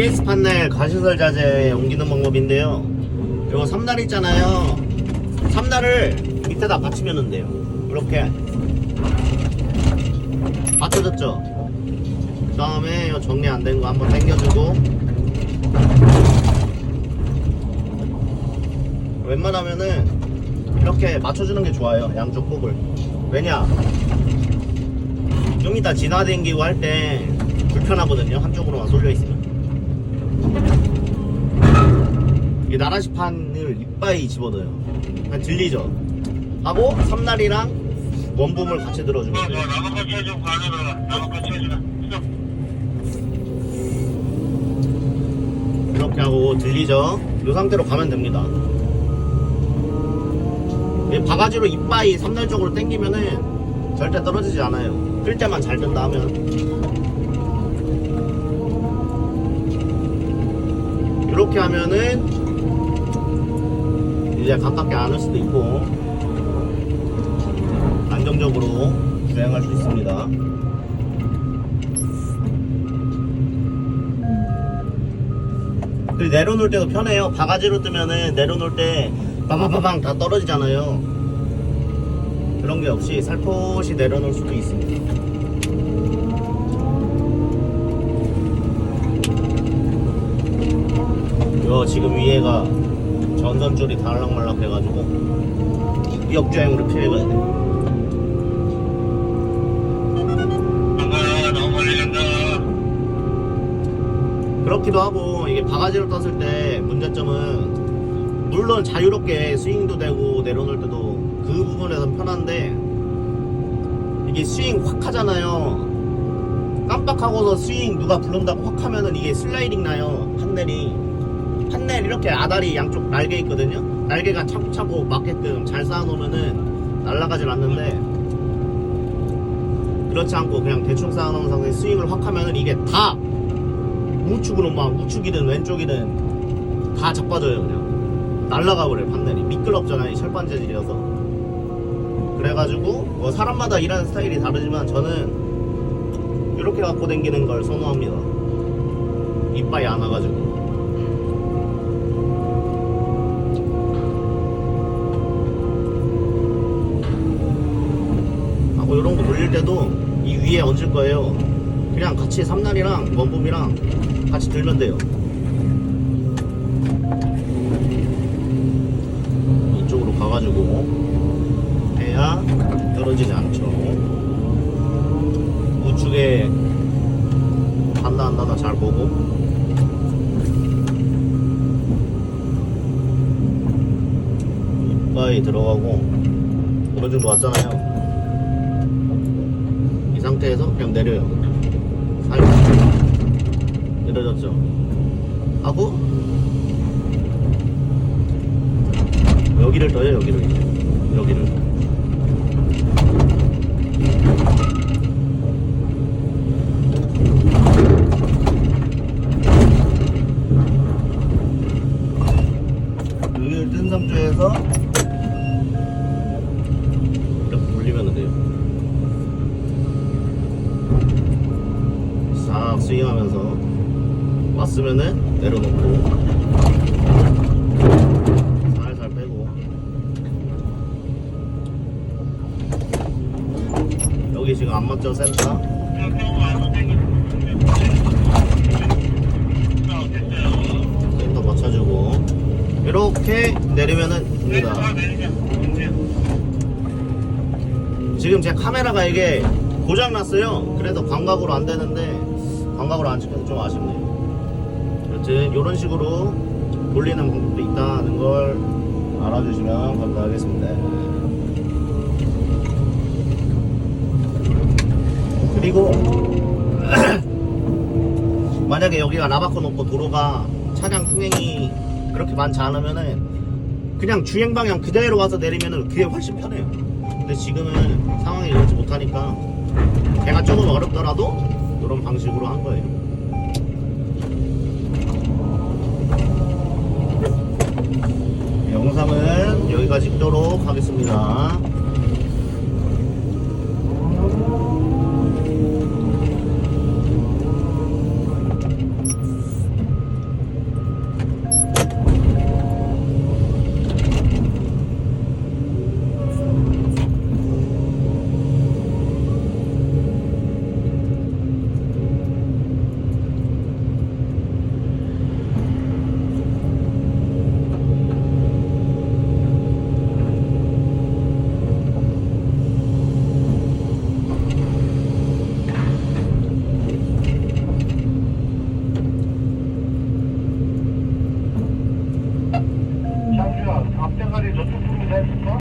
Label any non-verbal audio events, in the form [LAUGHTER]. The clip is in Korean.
PS 판넬 가시설 자재 옮기는 방법인데요. 이거 3날 있잖아요. 3날을 밑에다 받치면 돼요. 이렇게 받쳐졌죠? 그 다음에 이 정리 안 된 거 한번 당겨주고 웬만하면은 이렇게 맞춰주는 게 좋아요. 양쪽 폭을. 왜냐? 좀 이따 지나다니고 할 때 불편하거든요. 한쪽으로만 쏠려 있으면. 이 나라시판을 이빠이 집어넣어요. 그냥 들리죠? 하고 삼날이랑 원붐을 같이 들어주면 돼요. 해줘 가져라 같이 해줘 이렇게 하고 들리죠? 이 상태로 가면 됩니다. 이 바가지로 이빠이 삼날 쪽으로 당기면은 절대 떨어지지 않아요. 끌 때만 잘 된다 하면. 이렇게 하면은 이제 가깝게 안 올 수도 있고 안정적으로 주행할 수 있습니다. 그리고 내려놓을 때도 편해요. 바가지로 뜨면은 내려놓을 때 빠바바방 다 떨어지잖아요. 그런 게 없이 살포시 내려놓을 수도 있습니다. 이거 지금 위에가 전선줄이 달랑말랑 돼가지고 역주행으로 피해가야 돼. 아 너무 멀리 간다. 그렇기도 하고 이게 바가지로 떴을 때 문제점은 물론 자유롭게 스윙도 되고 내려놓을 때도 그 부분에선 편한데 이게 스윙 확 하잖아요. 깜빡하고서 스윙 누가 부른다고 확 하면은 이게 슬라이딩 나요. 판넬이 판넬 이렇게 아다리 양쪽 날개 있거든요. 날개가 차고차고 맞게끔 잘 쌓아놓으면은 날아가질 않는데 그렇지 않고 그냥 대충 쌓아놓은 상태에 스윙을 확 하면은 이게 다 우측으로 막 우측이든 왼쪽이든 다 자빠져요 그냥. 날라가 버려요 판넬이. 미끄럽잖아요 이 철판 재질이어서. 그래가지고 뭐 사람마다 일하는 스타일이 다르지만 저는 이렇게 갖고 다니는 걸 선호합니다. 이빨이 안 와가지고 돌릴 때도 이 위에 얹을 거예요. 그냥 같이 삼날이랑 원붐이랑 같이 들면 돼요. 이쪽으로 가가지고 해야 떨어지지 않죠. 우측에 안 나다 잘 보고. 이빨이 들어가고 정도 왔잖아요 이 상태에서 그냥 내려요. 살짝 내려졌죠. 하고 여기를 떠요 여기를. 여기를 뜬 상태에서 이렇게 돌리면 돼요 싹 스윙하면서 왔으면은 내려놓고 살살 빼고. 여기 지금 안 맞죠 센터? 센터 맞춰주고. 이렇게 내리면은 됩니다. 지금 제 카메라가 이게 고장 났어요. 그래서 광각으로 안 되는데 광각으로 안 찍혀서 좀 아쉽네요. 여튼 이런 식으로 돌리는 방법도 있다는 걸 알아주시면 감사하겠습니다. 그리고 [CLEARS THROAT] 만약에 여기가 라바코 높고 도로가 차량 통행이 그렇게 많지 않으면은 그냥 주행 방향 그대로 와서 내리면은 그게 훨씬 편해요. 근데 지금은 상황이 이렇지 못하니까 배가 조금 어렵더라도 이런 방식으로 한 거예요. 영상은 여기까지 찍도록 하겠습니다.